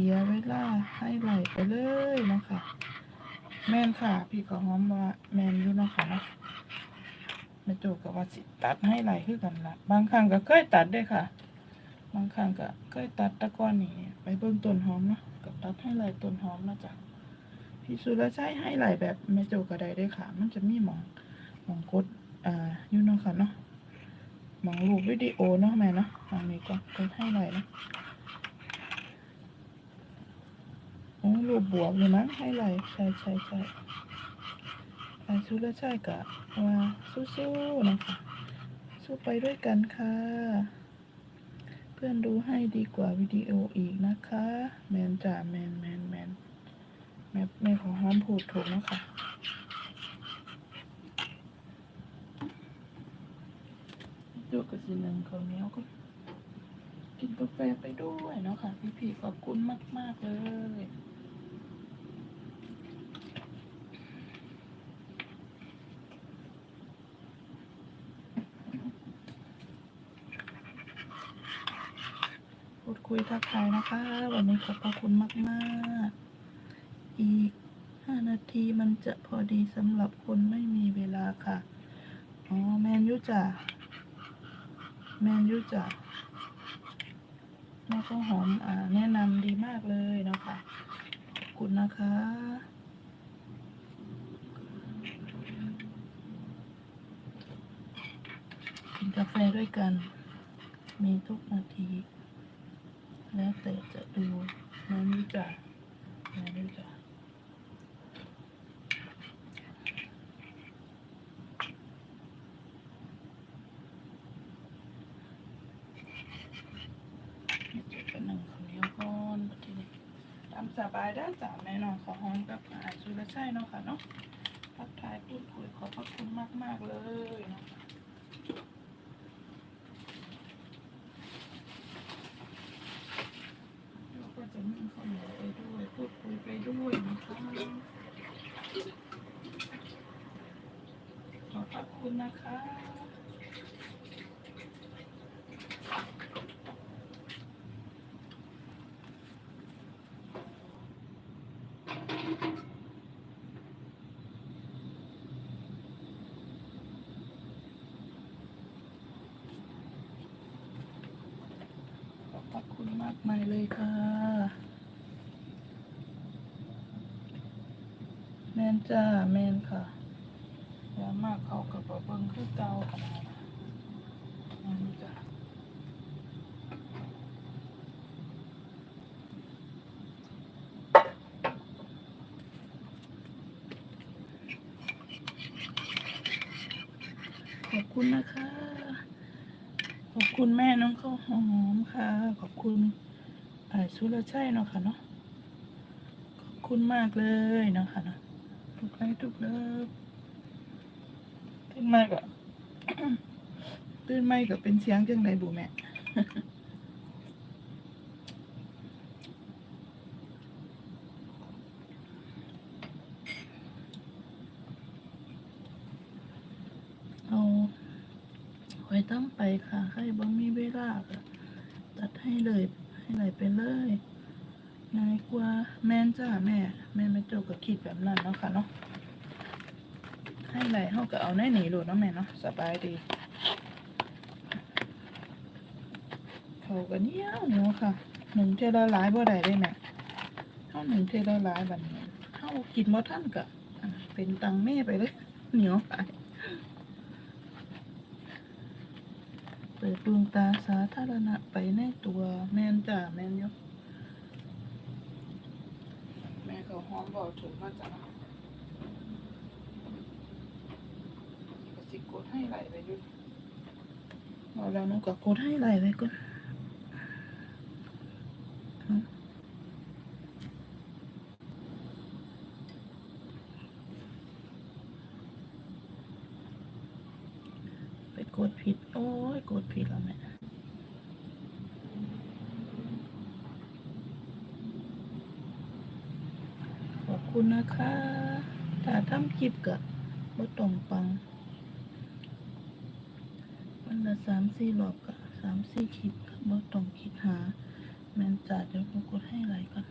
สียเวลาให้ไหลไปเลยเนาะคะแม่นค่ะ พี่ก็หอมว่าแม่นอยู่เนาะค่ะเนาะแม่โจกับว่าสิตัดให้ไหลคือกันละบางครั้งก็เคยตัดด้วยค่ะ บางครั้งก็เคยตัดตะก้อนนี่ไปเบิ่งต้นหอมเนาะก็ตัดให้ไหลต้นหอมนะจ๊ะพี่สุรชัยให้ไหลแบบแม่โจก็ได้ด้วยค่ะ มันจะมีหมองหมองกดอ่าอยู่เนาะค่ะเนาะหมองรูปวิดีโอเนาะแม่เนาะหมองนี้ก็กดให้ไหลเนาะ โอ้ รูปบวกเลยมั้งให้ไหลใช่ใช่ใช่ไอสุรชัยกะว่าสู้ๆนะคะสู้ไปด้วยกันค่ะ เพื่อนดูให้ดีกว่าวิดีโออีกนะคะ แมนจ่าแมนแมนแมนแม่แม่ของห้อมพูดถูกนะคะดูกระสิหนึ่งเขาเหนียวก็กินกาแฟไปด้วยเนาะค่ะพี่ๆขอบคุณมาก ๆ เลย พูด คุยทักทายนะคะ วันนี้ขอบพระคุณมากๆ อีกห้านาทีมันจะพอดีสำหรับคนไม่มีเวลาค่ะ อ๋อ แมนยูจ่าแมนยูจ่าแม่ข้าวหอมอ่า แนะนำดีมากเลยเนาะคะขอบคุณนะคะกินกาแฟด้วยกัน มีทุกนาที แล้วแต่จะดูแม่รู้จักแม่รู้จักจะเป็นหนึ่งข้าวเหนียวก่อนบัดทีนี้ตามสบายด้จ้ะแม่นองขอห้อมกับอาสุรชัยเนาะค่ะเนาะทักทายพูดคุยขอบพระคุณมาก ๆ เลยเนาะ เราก็จะนั่งข้าวเหนียวไปด้วยพูดคุยไปด้วยนะคะขอบ พระคุณนะคะขอบคุณมากมายเลยค่ะ แมนจ้า แมนค่ะ แล้วมากเขากับเบิ้งคือเก่าขนาดนั้นจ้ะขอบคุณนะคะ ขอบคุณแม่น้องข้าวหอมค่ะ ขอบคุณไอ้สุรชัยเนาะค่ะเนาะ ขอบคุณมากเลยเนาะค่ะเนาะทุกไลค์ทุกเลิฟ ตื่นมาก็ตื่นมาก็เป็นเสียงจังไดบุแม่เอาไว้ตั้งไปค่ะใครบ่มีเวลาก็ตัดให้เลย ให้ไหลไปเลยง่ายกว่าแม่นจ้าแม่ แม่ไม่โจกก็คิดแบบนั้นเนาะค่ะเนาะ ให้ไหลเฮาก็เอาในหนีโลดเนาะแม่เนาะสบายดีเขาก็เนี้ยเนียวค่ะหนึ่งเทละหลายบ่ได้ได้แม่เฮาหนึ่งเทละหลายบัดนี้เฮากินบ่ทันก็เป็นตังแม่ไปเลยเหนียวไปเปิดดวงตาสาธารณะไปในตัวแม่นจ้าแม่นยกแม่เขาหอมบอกถูกมาจ้ะก็ กดให้ไหลไปยุดเอาแล้วหนูก็กดให้ไหลไปก่อนไปกดผิด โอ้ยกดผิดแล้วแม่ขอบคุณนะคะถ้าทำคลิปก็บ่ต้องปัง สามสี่หลอบก็สามสี่คลิปก็บ่ต้องคิดหา แม่นจ่าเดี๋ยวกูกดให้ไหลก่อน